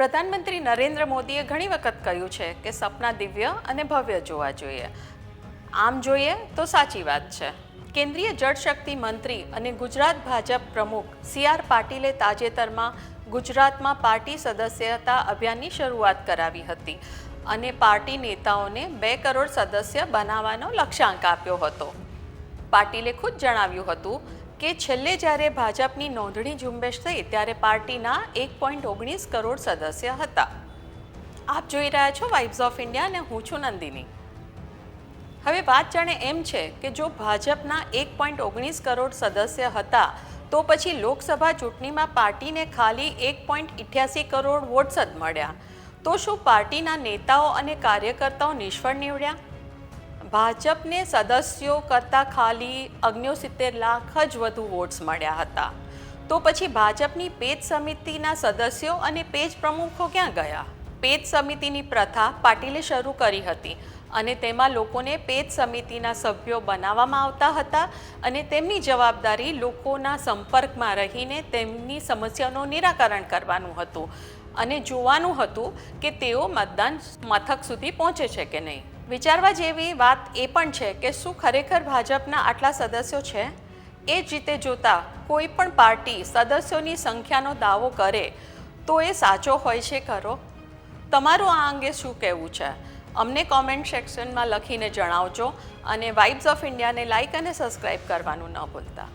પ્રધાનમંત્રી નરેન્દ્ર મોદીએ ઘણી વખત કહ્યું છે કે સપના દિવ્ય અને ભવ્ય જોવા જોઈએ. આમ જોઈએ તો સાચી વાત છે. કેન્દ્રીય જળશક્તિ મંત્રી અને ગુજરાત ભાજપ પ્રમુખ સી આર પાટીલે તાજેતરમાં ગુજરાતમાં પાર્ટી સદસ્યતા અભિયાનની શરૂઆત કરાવી હતી અને પાર્ટી નેતાઓને બે કરોડ સદસ્ય બનાવવાનો લક્ષ્યાંક આપ્યો હતો. પાટીલે ખુદ જણાવ્યું હતું કે છેલ્લે જ્યારે ભાજપની નોંધણી ઝુંબેશ થઈ ત્યારે પાર્ટીના એક પોઈન્ટ ઓગણીસ કરોડ સદસ્ય હતા. આપ જોઈ રહ્યા છો વાઇબ્સ ઓફ ઇન્ડિયા અને હું છું નંદિની. હવે વાત જાણે એમ છે કે જો ભાજપના એક પોઈન્ટ ઓગણીસ કરોડ સદસ્ય હતા, તો પછી લોકસભા ચૂંટણીમાં પાર્ટીને ખાલી એક પોઈન્ટ ઇઠ્યાસી કરોડ વોટ્સ જ મળ્યા. તો શું પાર્ટીના નેતાઓ અને કાર્યકર્તાઓ નિષ્ફળ નીવડ્યા? ભાજપને સદસ્યો કરતાં ખાલી અગ્ન્યોસિત્તેર લાખ જ વધુ વોટ્સ મળ્યા હતા. તો પછી ભાજપની પેજ સમિતિના સદસ્યો અને પેજ પ્રમુખો ક્યાં ગયા? પેજ સમિતિની પ્રથા પાટીલે શરૂ કરી હતી અને તેમાં લોકોને પેજ સમિતિના સભ્યો બનાવવામાં આવતા હતા અને તેમની જવાબદારી લોકોના સંપર્કમાં રહીને તેમની સમસ્યાનું નિરાકરણ કરવાનું હતું અને જોવાનું હતું કે તેઓ મતદાન મથક સુધી પહોંચે છે કે નહીં. વિચારવા જેવી વાત એ પણ છે કે શું ખરેખર ભાજપના આટલા સદસ્યો છે? એ જ રીતે જોતા કોઈ પણ પાર્ટી સદસ્યોની સંખ્યાનો દાવો કરે, તો એ સાચો હોય છે ખરો? તમારું આ અંગે શું કહેવું છે? અમને કોમેન્ટ સેક્શનમાં લખીને જણાવજો અને વાઇબ્સ ઓફ ઇન્ડિયાને લાઇક અને સબસ્ક્રાઇબ કરવાનું ન ભૂલતા.